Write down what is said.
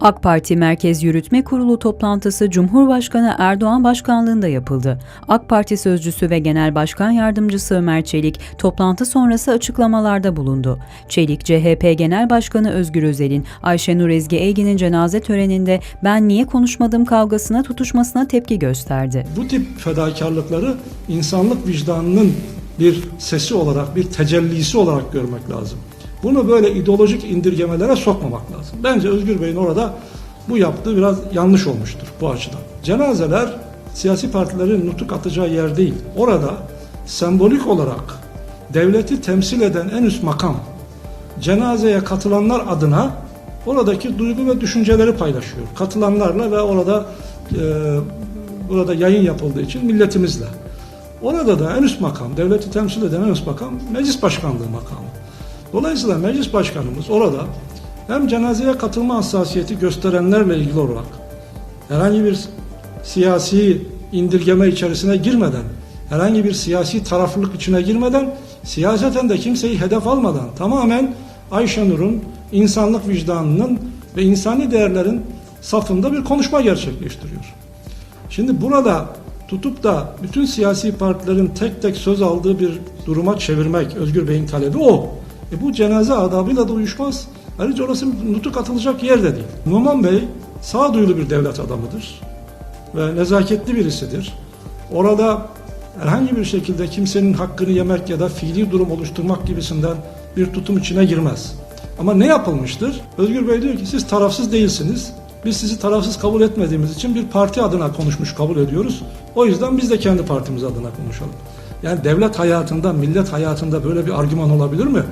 AK Parti Merkez Yürütme Kurulu toplantısı Cumhurbaşkanı Erdoğan başkanlığında yapıldı. AK Parti sözcüsü ve Genel Başkan Yardımcısı Ömer Çelik toplantı sonrası açıklamalarda bulundu. Çelik, CHP Genel Başkanı Özgür Özel'in Ayşenur Ezgi Eygin'in cenaze töreninde ben niye konuşmadım kavgasına tutuşmasına tepki gösterdi. Bu tip fedakarlıkları insanlık vicdanının bir sesi olarak, bir tecellisi olarak görmek lazım. Bunu böyle ideolojik indirgemelere sokmamak lazım. Bence Özgür Bey'in orada bu yaptığı biraz yanlış olmuştur bu açıdan. Cenazeler siyasi partilerin nutuk atacağı yer değil. Orada sembolik olarak devleti temsil eden en üst makam cenazeye katılanlar adına oradaki duygu ve düşünceleri paylaşıyor. Katılanlarla ve orada e, burada yayın yapıldığı için milletimizle. Orada da en üst makam, devleti temsil eden en üst makam meclis başkanlığı makamı. Dolayısıyla meclis başkanımız orada hem cenazeye katılma hassasiyeti gösterenlerle ilgili olarak herhangi bir siyasi indirgeme içerisine girmeden, herhangi bir siyasi taraflılık içine girmeden, siyaseten de kimseyi hedef almadan tamamen Ayşenur'un insanlık vicdanının ve insani değerlerin safında bir konuşma gerçekleştiriyor. Şimdi burada tutup da bütün siyasi partilerin tek tek söz aldığı bir duruma çevirmek Özgür Bey'in talebi o. E bu cenaze adabıyla da uyuşmaz. Ayrıca orası nutuk atılacak yer de değil. Numan Bey sağduyulu bir devlet adamıdır ve nezaketli birisidir. Orada herhangi bir şekilde kimsenin hakkını yemek ya da fiili durum oluşturmak gibisinden bir tutum içine girmez. Ama ne yapılmıştır? Özgür Bey diyor ki siz tarafsız değilsiniz. Biz sizi tarafsız kabul etmediğimiz için bir parti adına konuşmuş kabul ediyoruz. O yüzden biz de kendi partimiz adına konuşalım. Yani devlet hayatında, millet hayatında böyle bir argüman olabilir mi?